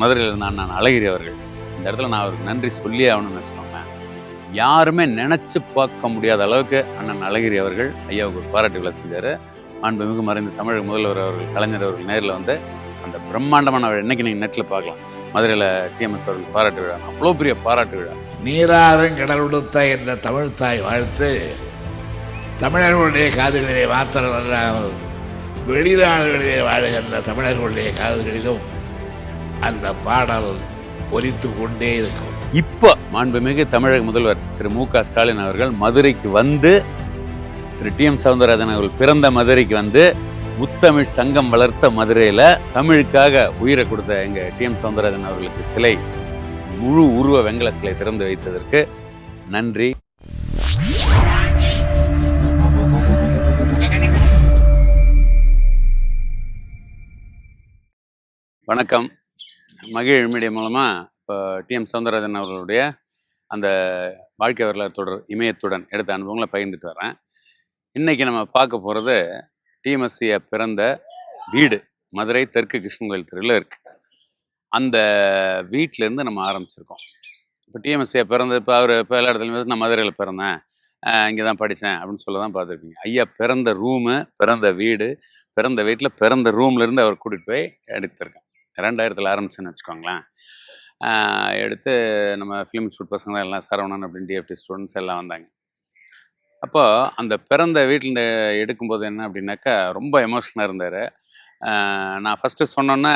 மதுரையில் இருந்த அண்ணன் அழகிரி அவர்கள். இந்த இடத்துல நான் அவருக்கு நன்றி சொல்லியே ஆகணும்னு வச்சுக்கோங்க. யாருமே நினச்சி பார்க்க முடியாத அளவுக்கு அண்ணன் அழகிரி அவர்கள் ஐயாவுக்கு ஒரு பாராட்டுகளை செஞ்சார். மாண்புமிகு மறைந்த தமிழக முதல்வர் அவர்கள் கலைஞர் அவர்கள் நேரில் வந்து அந்த பிரம்மாண்டமான விழா இன்னைக்கு நீங்கள் நெட்டில் பார்க்கலாம். மதுரையில் டிஎம்எஸ் அவர்கள் பாராட்டு விழா. அவ்வளோ பெரிய பாராட்டு விழா. நீராறும் கடலுடுத்த என்ற தமிழ் தாய் வாழ்த்து. தமிழர்களுடைய காதுகளிலே மாத்திரமல்லாமல் வெளிநாடுகளிலே வாழுகின்ற தமிழர்களுடைய காதுகளிலும் அந்த பாடல் ஒலித்து கொண்டே இருக்கும். இப்போ மாண்புமிகு தமிழக முதல்வர் திரு மு க ஸ்டாலின் அவர்கள் மதுரைக்கு வந்து திரு டி எம் சவுந்தரராஜன் அவர்கள் பிறந்த மதுரைக்கு வந்து முத்தமிழ் சங்கம் வளர்த்த மதுரையில தமிழுக்காக உயிரை கொடுத்த எங்க டி எம் சவுந்தரராஜன் அவர்களுக்கு சிலை முழு உருவ வெங்கல சிலை திறந்து வைத்ததற்கு நன்றி. வணக்கம். மகிழ் மீடியா மூலமாக இப்போ டிஎம் சவுந்தரராஜன் அவர்களுடைய அந்த வாழ்க்கை வரலாறு தொடர் இமயத்துடன் எடுத்த அனுபவங்களை பகிர்ந்துட்டு வரேன் இன்றைக்கி நம்ம பார்க்க போகிறது டிஎம்எஸ்சியை பிறந்த வீடு. மதுரை தெற்கு கிருஷ்ணன் கோயில் தெருவில் இருக்குது அந்த வீட்டிலேருந்து நம்ம ஆரம்பிச்சிருக்கோம். இப்போ டிஎம்எஸ்சியை பிறந்த இப்போ அவர் இப்போ எல்லா இடத்துலையும் நான் மதுரையில் பிறந்தேன். இங்கே தான் படித்தேன் அப்படின்னு சொல்ல தான் பார்த்துருப்பீங்க. ஐயா பிறந்த ரூமு பிறந்த வீடு பிறந்த வீட்டில் பிறந்த ரூம்லேருந்து அவர் கூட்டிகிட்டு போய் எடுத்திருக்கேன். ரெண்டாயிரத்தில் ஆரம்பிச்சேன்னு வச்சுக்கோங்களேன். எடுத்து நம்ம ஃபிலிம் ஷூட் பசங்க தான் எல்லாம் சரவணன் அப்படின்னு டிஎஃப்டி ஸ்டூடெண்ட்ஸ் எல்லாம் வந்தாங்க. அப்போது அந்த பிறந்த வீட்டில் எடுக்கும்போது என்ன அப்படின்னாக்கா ரொம்ப எமோஷனாக இருந்தார். நான் ஃபஸ்ட்டு சொன்னோன்னே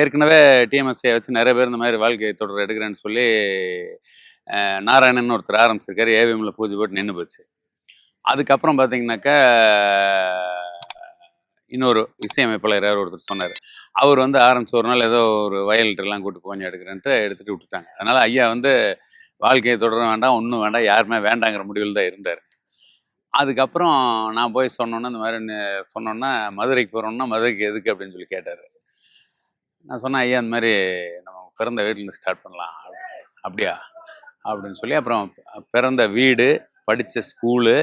ஏற்கனவே டிஎம்எஸ்ஐ வச்சு நிறைய பேர் இந்த மாதிரி வாழ்க்கை தொடர் எடுக்கிறேன்னு சொல்லி நாராயணன் ஒருத்தர் ஆரம்பிச்சிருக்காரு. ஏவிஎம்ல பூஜை போட்டு நின்று போச்சு. அதுக்கப்புறம் பார்த்தீங்கன்னாக்கா இன்னொரு இசையமைப்பாளர் யாரோ ஒருத்தர் சொன்னார். அவர் வந்து ஆரம்பிச்ச ஒரு நாள் ஏதோ ஒரு வயல்ட்டெல்லாம் கூட்டு போஞ்சு எடுக்கிறேன்ட்டு எடுத்துகிட்டு விட்டுட்டாங்க. அதனால் ஐயா வந்து வாழ்க்கையை தொடர வேண்டாம் ஒன்றும் வேண்டாம் யாருமே வேண்டாங்கிற முடிவில் தான் இருந்தார். அதுக்கப்புறம் நான் போய் சொன்னோன்னே இந்த மாதிரி சொன்னோன்னா மதுரைக்கு போகிறோன்னா மதுரைக்கு எதுக்கு அப்படின்னு சொல்லி கேட்டார். நான் சொன்னேன் ஐயா இந்த மாதிரி நம்ம பிறந்த வீட்டிலேருந்து ஸ்டார்ட் பண்ணலாம். அப்படியா? அப்படின்னு சொல்லி அப்புறம் பிறந்த வீடு படித்த ஸ்கூலு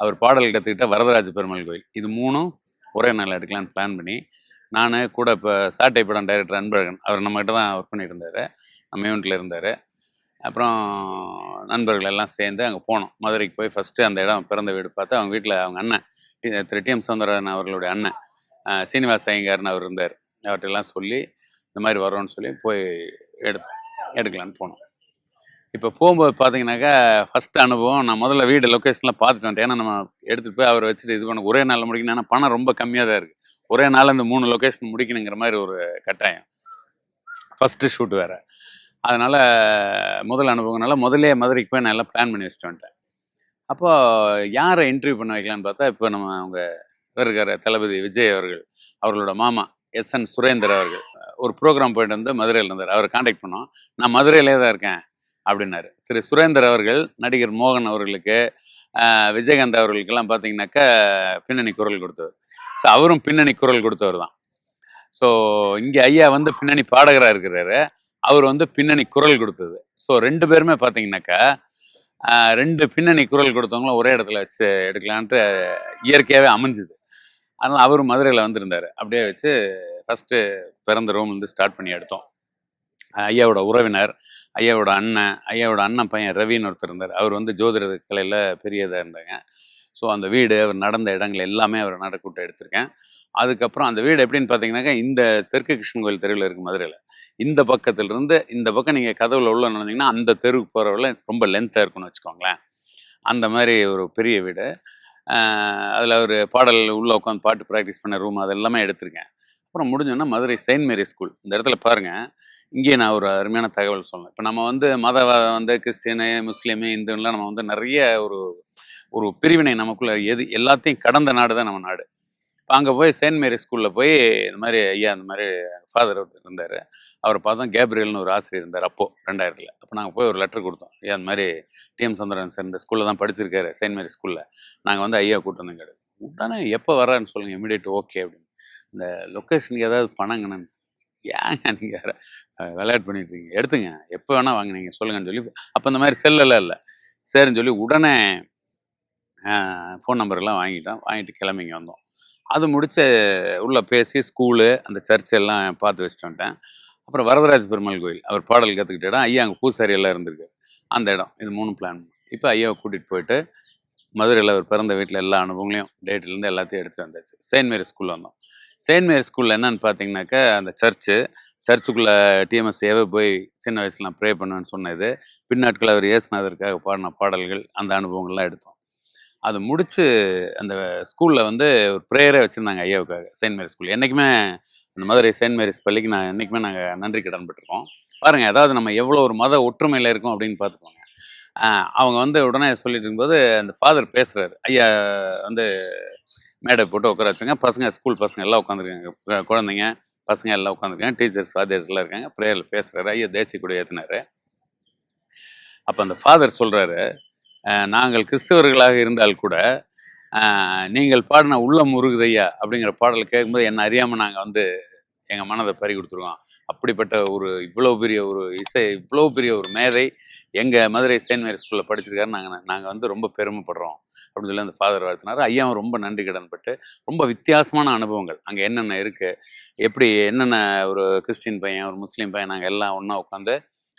அவர் பாடல் கற்றுக்கிட்ட வரதராஜ பெருமாள் கோயில். இது மூணும் ஒரே நாள் எடுக்கலான்னு பிளான் பண்ணி நான் கூட இப்போ சாட்டை படம் டைரக்டர் அன்பழகன் அவர் நம்மகிட்ட தான் ஒர்க் பண்ணிட்டு இருந்தார். நம்ம யூனிட்டில் இருந்தார். அப்புறம் நண்பர்கள் எல்லாம் சேர்ந்து அங்கே போனோம். மதுரைக்கு போய் ஃபஸ்ட்டு அந்த இடம் பிறந்த வீடு பார்த்து அவங்க வீட்டில் அவங்க அண்ணன் திரு டி எம். சௌந்தரராஜன் அவர்களுடைய அண்ணன் சீனிவாச ஐயங்கார்னு அவர் இருந்தார். அவர்கிட்ட எல்லாம் சொல்லி இந்த மாதிரி வரோன்னு சொல்லி போய் எடு எடுக்கலான்னு போனோம். இப்போ போகும்போது பார்த்தீங்கன்னாக்கா ஃபஸ்ட் அனுபவம் நான் முதல்ல வீடு லொக்கேஷன்லாம் பார்த்துட்டு வந்துட்டேன். ஏன்னா நம்ம எடுத்துகிட்டு போய் அவரை வச்சுட்டு இது பண்ண ஒரே நாளில் முடிக்கணும். ஏன்னா பணம் ரொம்ப கம்மியாக தான் இருக்குது ஒரே நாள் இந்த மூணு லொக்கேஷன் முடிக்கணுங்கிற மாதிரி ஒரு கட்டாயம். ஃபஸ்ட்டு ஷூட் வேறு. அதனால் முதல் அனுபவம்னால முதல்ல மதுரைக்கு போய் நான் எல்லாம் பிளான் பண்ணி வச்சுட்டு வந்துட்டேன். அப்போது யாரை இன்டர்வியூ பண்ண வைக்கலான்னு பார்த்தா இப்போ நம்ம அவங்க இருக்கிற தளபதி விஜய் அவர்கள் அவர்களோட மாமா எஸ் என் சுரேந்தர் அவர்கள். ஒரு ப்ரோக்ராம் போயிட்டு வந்து மதுரையில் இருந்தார். அவரை காண்டாக்ட் பண்ணோம். நான் மதுரையிலே தான் இருக்கேன். அப்படின்னாரு. திரு. சுரேந்தர் அவர்கள் நடிகர் மோகன் அவர்களுக்கு விஜயகாந்த் அவர்களுக்கெல்லாம் பார்த்தீங்கன்னாக்கா பின்னணி குரல் கொடுத்தவர். ஸோ அவரும் பின்னணி குரல் கொடுத்தவர் தான். ஸோ இங்கே ஐயா வந்து பின்னணி பாடகராக இருக்கிறாரு. அவர் வந்து பின்னணி குரல் கொடுத்தது. ஸோ ரெண்டு பேருமே பார்த்தீங்கன்னாக்கா ரெண்டு பின்னணி குரல் கொடுத்தவங்களும் ஒரே இடத்துல வச்சு எடுக்கலான்ட்டு இயற்கையாகவே அமைஞ்சுது. அதனால் அவர் மதுரையில் வந்திருந்தார். அப்படியே வச்சு ஃபஸ்ட்டு பிறந்த ரூம்லேருந்து ஸ்டார்ட் பண்ணி எடுத்தோம். ஐயாவோட உறவினர் ஐயாவோட அண்ணன் ஐயாவோட அண்ணன் பையன் ரவின்னு ஒருத்தர் இருந்தார். அவர் வந்து ஜோதிட கலையில் பெரியதாக இருந்தாங்க. ஸோ அந்த வீடு அவர் நடந்த இடங்கள் எல்லாமே அவர் நடக்கூட்ட எடுத்திருக்கேன். அதுக்கப்புறம் அந்த வீடு எப்படின்னு பார்த்தீங்கன்னாக்கா இந்த தெற்கு கிருஷ்ணன் கோயில் தெருவில் இருக்குது மதுரையில். இந்த பக்கத்துலேருந்து இந்த பக்கம் நீங்கள் கதவுல உள்ள நடந்தீங்கன்னா அந்த தெருவுக்கு போகிறவள ரொம்ப லென்த்தாக இருக்கும்னு வச்சுக்கோங்களேன். அந்த மாதிரி ஒரு பெரிய வீடு. அதில் ஒரு பாடல் உள்ளே உட்காந்து பாட்டு ப்ராக்டிஸ் பண்ண ரூம் அதெல்லாமே எடுத்திருக்கேன். அப்புறம் முடிஞ்சோன்னா மதுரை செயின்ட் மேரி ஸ்கூல் இந்த இடத்துல பாருங்கள் இங்கே நான் ஒரு அருமையான தகவல் சொல்லணும் இப்போ நம்ம வந்து மதவாதம் வந்து கிறிஸ்டியனு முஸ்லீமு இந்துன்னுலாம் நம்ம வந்து நிறைய ஒரு ஒரு பிரிவினை நமக்குள்ள எது எல்லாத்தையும் கடந்த நாடு தான் நம்ம நாடு. இப்போ அங்கே போய் செயின்ட் மேரி ஸ்கூலில் போய் இந்த மாதிரி ஐயா இந்த மாதிரி ஃபாதர் ஒருத்தர் இருந்தார். அவரை பார்த்தோம். கேப்ரியல்னு ஒரு ஆசிரியர் இருந்தார் அப்போது ரெண்டாயிரத்தில். அப்போ நாங்கள் போய் ஒரு லெட்டர் கொடுத்தோம். ஐயா இந்த மாதிரி டிஎம் சந்திரன் சார் இந்த ஸ்கூலில் தான் படிச்சிருக்காரு செயின்ட் மேரி ஸ்கூலில் நாங்கள் வந்து ஐயா கூட்டு கிடையாது உடனே எப்போ வரான்னு சொல்லுங்கள் இமீடியட் ஓகே அப்படின்னு. இந்த லொக்கேஷனுக்கு ஏதாவது பணங்கண்ணு ஏங்க நீங்கள் விளையாட்டு பண்ணிட்டு இருக்கீங்க? எடுத்துங்க. எப்போ வேணால் வாங்க நீங்கள் சொல்லுங்கன்னு சொல்லி அப்போ இந்த மாதிரி செல்லெல்லாம் இல்லை. சரின்னு சொல்லி உடனே ஃபோன் நம்பர்லாம் வாங்கிட்டோம். வாங்கிட்டு கிளம்பிங்க வந்தோம். அது முடிச்சு உள்ளே பேசி ஸ்கூலு அந்த சர்ச் எல்லாம் பார்த்து வச்சுட்டு வந்துட்டேன். அப்புறம் வரதராஜ பெருமாள் கோயில். அவர் பாடல் கற்றுக்கிட்ட இடம் ஐயா அங்கே பூசாரி எல்லாம் இருந்திருக்கு. அந்த இடம். இது மூணு பிளான் இப்போ ஐயாவை கூட்டிகிட்டு போயிட்டு மதுரையில் அவர் பிறந்த வீட்டில் எல்லா அனுபவங்களையும் டேட்லேருந்து எல்லாத்தையும் எடுத்து வந்தாச்சு செயின்ட் மேரி ஸ்கூலில் வந்தோம். செயின்ட் மேரி ஸ்கூலில் என்னன்னு பார்த்தீங்கன்னாக்கா அந்த சர்ச்சு சர்ச்சுக்குள்ளே டிஎம்எஸ் ஏவே போய் சின்ன வயசில் நான் ப்ரே பண்ணுவேன்னு சொன்னது பின்னாட்கள் அவர் இயேசுநாதருக்காக பாடின பாடல்கள் அந்த அனுபவங்கள்லாம் எடுத்தோம். அது முடித்து அந்த ஸ்கூலில் வந்து ஒரு ப்ரேயரே வச்சுருந்தாங்க ஐயாவுக்காக செயின்ட் மேரி ஸ்கூல் என்றைக்குமே அந்த மதுரை செயின்ட் மேரிஸ் பள்ளிக்கு நான் என்றைக்குமே நாங்கள் நன்றி கடன் பட்டிருக்கோம் பாருங்கள் அதாவது நம்ம எவ்வளோ ஒரு மத ஒற்றுமையில் இருக்கோம் அப்படின்னு பார்த்துக்கோங்க அவங்க வந்து உடனே சொல்லிட்டு இருக்கும்போது அந்த ஃபாதர் பேசுகிறாரு ஐயா வந்து மேடை போட்டு உட்கார வச்சுங்க. பசங்க ஸ்கூல் பசங்க எல்லாம் உட்காந்துருக்காங்க குழந்தைங்க பசங்க எல்லாம் உட்காந்துருக்காங்க டீச்சர்ஸ் ஃபாதர்ஸ் எல்லாம் இருக்காங்க. ப்ரேயரில் பேசுகிறாரு ஐயா தேசிய கொடி ஏற்றினாரு அப்போ அந்த ஃபாதர் சொல்கிறாரு நாங்கள் கிறிஸ்தவர்களாக இருந்தால் கூட நீங்கள் பாடின உள்ளம் முருகுதையா அப்படிங்கிற பாடல் கேட்கும்போது என்ன அறியாமல் நாங்கள் வந்து எங்கள் மனதை பறி கொடுத்துருக்கோம் அப்படிப்பட்ட ஒரு இவ்வளோ பெரிய ஒரு இசை இவ்வளோ பெரிய ஒரு மேதை எங்கள் மதுரை செயின்ட் மேரி ஸ்கூலில் படிச்சிருக்காரு. நாங்கள் நாங்கள் வந்து ரொம்ப பெருமைப்படுறோம். அப்படின்னு சொல்லி அந்த ஃபாதர் வாழ்த்தினார். ஐயாவும் ரொம்ப நன்றி கடன்பட்டு ரொம்ப வித்தியாசமான அனுபவங்கள். அங்கே என்னென்ன இருக்குது எப்படி என்னென்ன ஒரு கிறிஸ்டின் பையன் ஒரு முஸ்லீம் பையன் நாங்கள் எல்லாம் ஒன்றா உட்காந்து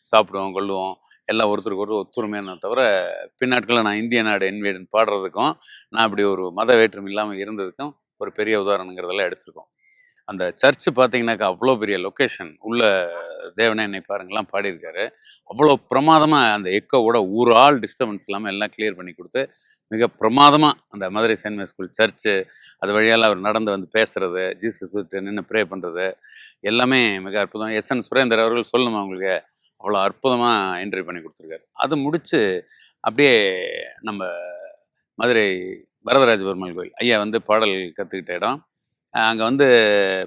சாப்பிடுவோம் கொள்ளுவோம் எல்லாம் ஒருத்தருக்கு ஒரு ஒத்துழைமையான தவிர பின்னாட்களில் நான் இந்திய நாடு என்வேடன் பாடுறதுக்கும் நான் அப்படி ஒரு மத வேற்றுமை இல்லாமல் இருந்ததுக்கும் ஒரு பெரிய உதாரணங்கிறதெல்லாம் எடுத்திருக்கோம். அந்த சர்ச்சு பார்த்தீங்கன்னாக்கா அவ்வளோ பெரிய லொக்கேஷன் உள்ள தேவனே என்னை பாருங்கெல்லாம் பாடியிருக்காரு. அவ்வளோ பிரமாதமாக அந்த எக்கோவோட ஒரு ஆள் டிஸ்டர்பன்ஸ் இல்லாமல் எல்லாம் கிளியர் பண்ணி கொடுத்து மிக பிரமாதமாக அந்த மதுரை செயின்ட் ஸ்கூல் சர்ச்சு அது வழியால் அவர் நடந்து வந்து பேசுறது ஜீசஸ் குறித்து நின்று ப்ரே பண்ணுறது எல்லாமே மிக அற்புதம். எஸ். என். சுரேந்தர் அவர்கள் சொல்லுமா அவங்களுக்கு அவ்வளோ அற்புதமாக என்ட்ரி பண்ணி கொடுத்துருக்காரு. அது முடித்து அப்படியே நம்ம மதுரை வரதராஜ பெருமாள் கோயில். ஐயா வந்து பாடல் கற்றுக்கிட்ட இடம். அங்கே வந்து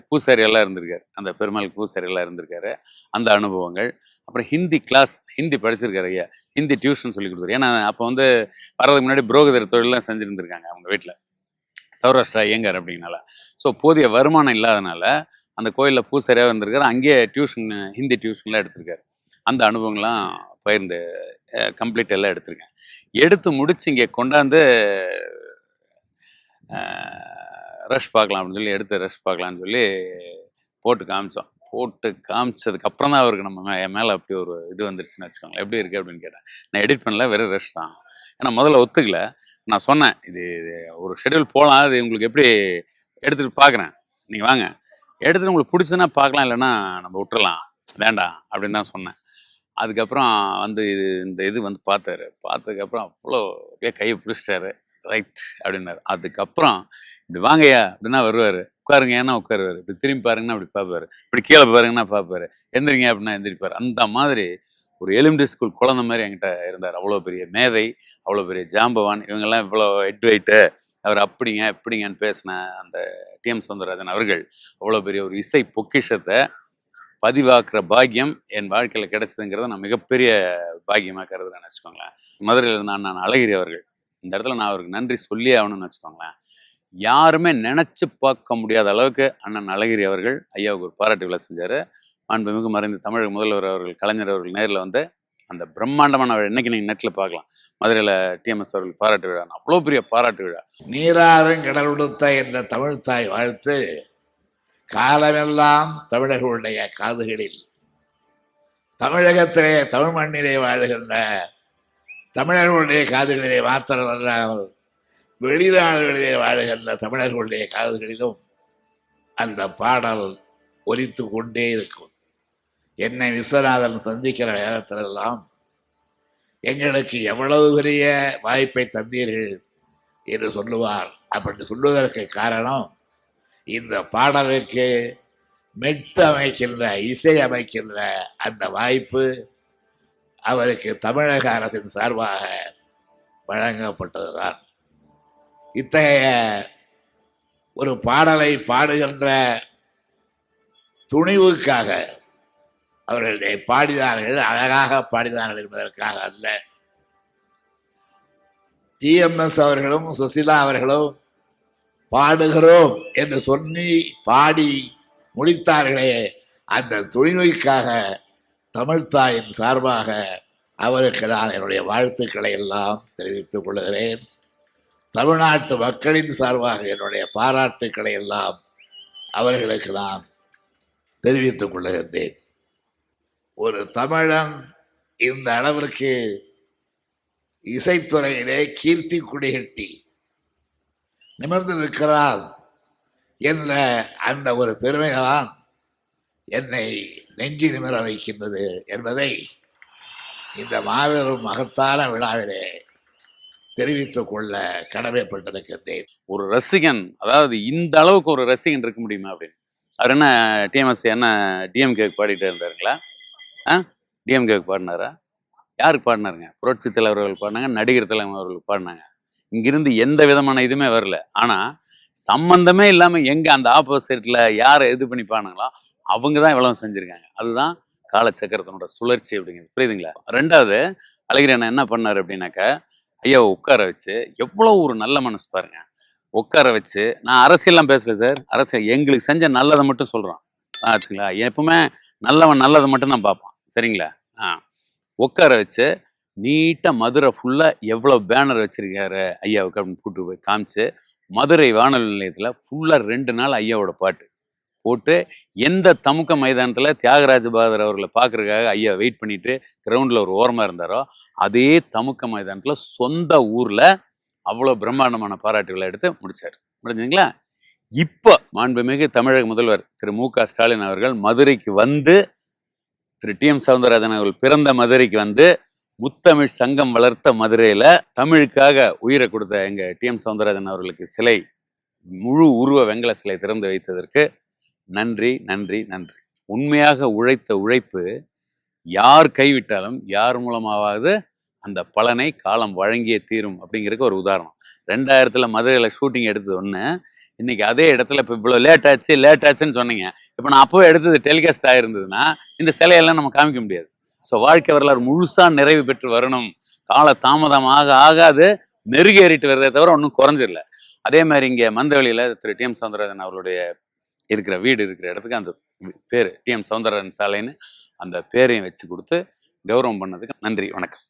பூசாரியெல்லாம் இருந்திருக்காரு. அந்த பெருமாள் பூசாரியெல்லாம் இருந்திருக்காரு. அந்த அனுபவங்கள். அப்புறம் ஹிந்தி கிளாஸ் ஹிந்தி படிச்சிருக்காரு ஐயா. ஹிந்தி டியூஷன் சொல்லி கொடுத்துரு. ஏன்னா அப்போ வந்து வர்றதுக்கு முன்னாடி புரோகிதர் தொழிலெலாம் செஞ்சுருந்துருக்காங்க அவங்க வீட்டில் சௌராஷ்டிரா ஐயங்கார் அப்படிங்கனால ஸோ போதிய வருமானம் இல்லாதனால அந்த கோயிலில் பூசாரியாக இருந்திருக்காரு. அங்கேயே டியூஷன் ஹிந்தி டியூஷன்லாம் எடுத்திருக்காரு. அந்த அனுபவங்கள்லாம் பயிர்ந்து கம்ப்ளீட் எல்லாம் எடுத்திருக்கேன். எடுத்து முடிச்சு இங்கே கொண்டாந்து ரஷ் பார்க்கலாம் அப்படின்னு சொல்லி எடுத்து ரஷ் பார்க்கலான்னு சொல்லி போட்டு காமிச்சோம். போட்டு காமிச்சதுக்கு அப்புறம் தான் அவருக்கு நம்ம என் மேலே அப்படி ஒரு இது வந்துருச்சுன்னு வச்சுக்கோங்களேன். எப்படி இருக்குது அப்படின்னு கேட்டேன். நான் எடிட் பண்ணல வெறும் ரஷ் தான். ஏன்னா முதல்ல ஒத்துக்கல. நான் சொன்னேன் இது ஒரு ஷெட்யூல் போகலாம் அது உங்களுக்கு எப்படி எடுத்துகிட்டு பார்க்குறேன். நீங்கள் வாங்க. எடுத்துகிட்டு உங்களுக்கு பிடிச்சதுன்னா பார்க்கலாம். இல்லைன்னா நம்ம விட்டுறலாம். வேண்டாம் அப்படின்னு தான் சொன்னேன். அதுக்கப்புறம் வந்து இது இந்த இது வந்து பார்த்தாரு. பார்த்ததுக்கப்புறம் அவ்வளோ அப்படியே கையை பிடிச்சிட்டாரு. ரைட் அப்படின்னாரு. அதுக்கப்புறம் இப்படி வாங்கய்யா அப்படின்னா வருவார். உட்காருங்க ஏன்னா உட்காருவார். இப்படி திரும்பி பாருங்கன்னா அப்படி பார்ப்பாரு. இப்படி கீழே பாருங்கன்னா பார்ப்பாரு. எந்திரிங்க அப்படின்னா எந்திரிப்பார். அந்த மாதிரி ஒரு எலிமெண்ட்ரி ஸ்கூல் குழந்தை மாதிரி என்கிட்ட இருந்தார். அவ்வளோ பெரிய மேதை அவ்வளோ பெரிய ஜாம்பவான். இவங்கெல்லாம் இவ்வளோ ஹெட் வெயிட்டு அவர் அப்படிங்க எப்படிங்கன்னு பேசின அந்த டிஎம் சவுந்தரராஜன் அவர்கள் அவ்வளோ பெரிய ஒரு இசை பொக்கிஷத்தை பதிவாக்குற பாக்கியம் என் வாழ்க்கையில் கிடைச்சதுங்கிறத நான் மிகப்பெரிய பாக்கியமாக கருதுறேன்னு வச்சுக்கோங்களேன். மதுரையில் இருந்த அண்ணன் அழகிரி அவர்கள். இந்த இடத்துல நான் அவருக்கு நன்றி சொல்லி ஆகணும்னு வச்சுக்கோங்களேன். யாருமே நினச்சி பார்க்க முடியாத அளவுக்கு அண்ணன் அழகிரி அவர்கள் ஐயாவுக்கு ஒரு பாராட்டு விழா செஞ்சார். மாண்புமிகு மறைந்த தமிழக முதல்வர் அவர்கள் கலைஞர் அவர்கள் நேரில் வந்து அந்த பிரம்மாண்டமான விழா இன்னைக்கு நீங்கள் நெட்டில் பார்க்கலாம். மதுரையில் டிஎம்எஸ் அவர்கள் பாராட்டு விழா. அவ்வளோ பெரிய பாராட்டு விழா. நீராறும் கடல் உடுத்த என்ற தமிழ்த்தாய் வாழ்த்து? காலமெல்லாம் தமிழர்களுடைய காதுகளில். தமிழகத்திலே தமிழ் மண்ணிலே வாழுகின்ற தமிழர்களுடைய காதுகளிலே மாத்திரமல்லாமல் வெளிநாடுகளிலே வாழுகின்ற தமிழர்களுடைய காதுகளிலும் அந்த பாடல் ஒலித்து கொண்டே இருக்கும். என்னை விஸ்வநாதன் சந்திக்கிற நேரத்திலெல்லாம் எங்களுக்கு எவ்வளவு பெரிய வாய்ப்பை தந்தீர்கள் என்று சொல்லுவார். அப்படி சொல்லுவதற்கு காரணம் இந்த பாடலுக்கு மெட்டு அமைக்கின்ற இசை அமைக்கின்ற அந்த வாய்ப்பு அவருக்கு தமிழக அரசின் சார்பாக வழங்கப்பட்டதுதான். இத்தகைய ஒரு பாடலை பாடுகின்ற துணிவுக்காக அவர்கள் பாடினார்கள் அழகாக பாடினார்கள் என்பதற்காக அல்ல. டிஎம்எஸ் அவர்களும் சுசிலா அவர்களும் பாடுகிறோம் என்று சொல்லி பாடி முடித்தார்களே அந்த துணிவுக்காக தமிழ்த்தாயின் சார்பாக அவருக்கு நான் என்னுடைய வாழ்த்துக்களை எல்லாம் தெரிவித்துக் கொள்கிறேன். தமிழ்நாட்டு மக்களின் சார்பாக என்னுடைய பாராட்டுக்களை எல்லாம் அவர்களுக்கு நான் தெரிவித்துக் கொள்கின்றேன். ஒரு தமிழன் இந்த அளவிற்கு இசைத்துறையிலே கீர்த்தி குடிகட்டி நிமிர்ந்திருக்கிறார் என்ற அந்த ஒரு பெருமைதான். என்னை நெஞ்சு நிமிர வைக்கின்றது என்பதை இந்த மாபெரும் மகத்தான விழாவிலே தெரிவித்துக் கொள்ள கடமைப்பட்டிருக்கின்றேன். ஒரு ரசிகன் அதாவது இந்த அளவுக்கு ஒரு ரசிகன் இருக்க முடியுமா அப்படின்னு? அவர் என்ன டிஎம்எஸ் என்ன டிஎம்கேக்கு பாடிட்டு இருந்தாருங்களா? ஆ? டிஎம்கேக்கு பாடினாரா? யாருக்கு பாடினாருங்க? புரட்சி தலைவர்கள் பாடினாங்க நடிகர் தலைவர் அவர்கள் பாடினாங்க. இங்கிருந்து எந்த விதமான இதுவுமே வரல. ஆனால் சம்பந்தமே இல்லாமல் எங்கே அந்த ஆப்போசிட்டில் யாரை இது பண்ணி பாடினாங்களோ அவங்க தான் இவ்வளவு செஞ்சுருக்காங்க. அதுதான் காலச்சக்கரத்தினோட சுழற்சி அப்படிங்கிறது. புரியுதுங்களா? ரெண்டாவது அழகிரி அண்ணன் என்ன பண்ணார் அப்படின்னாக்கா ஐயா உட்கார வச்சு எவ்வளோ ஒரு நல்ல மனசு பாருங்க. உட்கார வச்சு நான் அரசியல்லாம் பேசல சார். அரசியல் எங்களுக்கு செஞ்ச நல்லதை மட்டும் சொல்கிறோம் ஆச்சுங்களா? எப்பவுமே நல்லவன் நல்லதை மட்டும் தான் பார்ப்பான். சரிங்களா? ஆ. உட்கார வச்சு நீட்டாக மதுரை ஃபுல்லாக எவ்வளோ பேனர் வச்சிருக்காரு ஐயாவுக்கு அப்படின்னு கூட்டு போய் காமிச்சு மதுரை வானொலி நிலையத்தில் ஃபுல்லாக ரெண்டு நாள் ஐயாவோட பாட்டு. போட்டு எந்த தமுக்க மைதானத்தில் தியாகராஜ பகதர் அவர்களை பார்க்குறதுக்காக ஐயா வெயிட் பண்ணிட்டு கிரவுண்டில் ஒரு ஓரமாக இருந்தாரோ அதே தமுக்க மைதானத்தில் சொந்த ஊரில் அவ்வளோ பிரம்மாண்டமான பாராட்டுகளை எடுத்து முடிச்சார். முடிஞ்சுங்களா இப்போ மாண்புமிகு தமிழக முதல்வர் திரு மு க ஸ்டாலின் அவர்கள் மதுரைக்கு வந்து திரு டி எம் சவுந்தரராஜன் அவர்கள் பிறந்த மதுரைக்கு வந்து முத்தமிழ் சங்கம் வளர்த்த மதுரையில் தமிழுக்காக உயிரை கொடுத்த எங்கள் டி எம் சவுந்தரராஜன் அவர்களுக்கு சிலை முழு உருவ வெங்கல சிலை திறந்து வைத்ததற்கு நன்றி நன்றி நன்றி. உண்மையாக உழைத்த உழைப்பு யார் கைவிட்டாலும் யார் மூலமாவது அந்த பலனை காலம் வழங்கியே தீரும் அப்படிங்கிறதுக்கு ஒரு உதாரணம். ரெண்டாயிரத்தில் மதுரையில் ஷூட்டிங் எடுத்தது ஒன்று இன்னைக்கு அதே இடத்துல இப்போ இவ்வளோ லேட் ஆச்சு லேட் ஆச்சுன்னு சொன்னீங்க. இப்போ நான் அப்போவே எடுத்தது டெலிகாஸ்ட் ஆகிருந்ததுன்னா இந்த சிலையெல்லாம் நம்ம காமிக்க முடியாது. ஸோ வாழ்க்கை வரலாறு முழுசாக நிறைவு பெற்று வரணும். கால தாமதமாக ஆகாது ஆக அது மெருகேறிட்டு வருதே தவிர ஒன்றும் குறைஞ்சிடல. அதே மாதிரி இங்கே மந்தவெளியில் திரு டி எம் சவுந்தரராஜன் அவருடைய இருக்கிற வீடு இருக்கிற இடத்துக்கு அந்த பேர் டி எம் சாலைன்னு அந்த பேரையும் வச்சு கொடுத்து கௌரவம் பண்ணதுக்கு நன்றி வணக்கம்.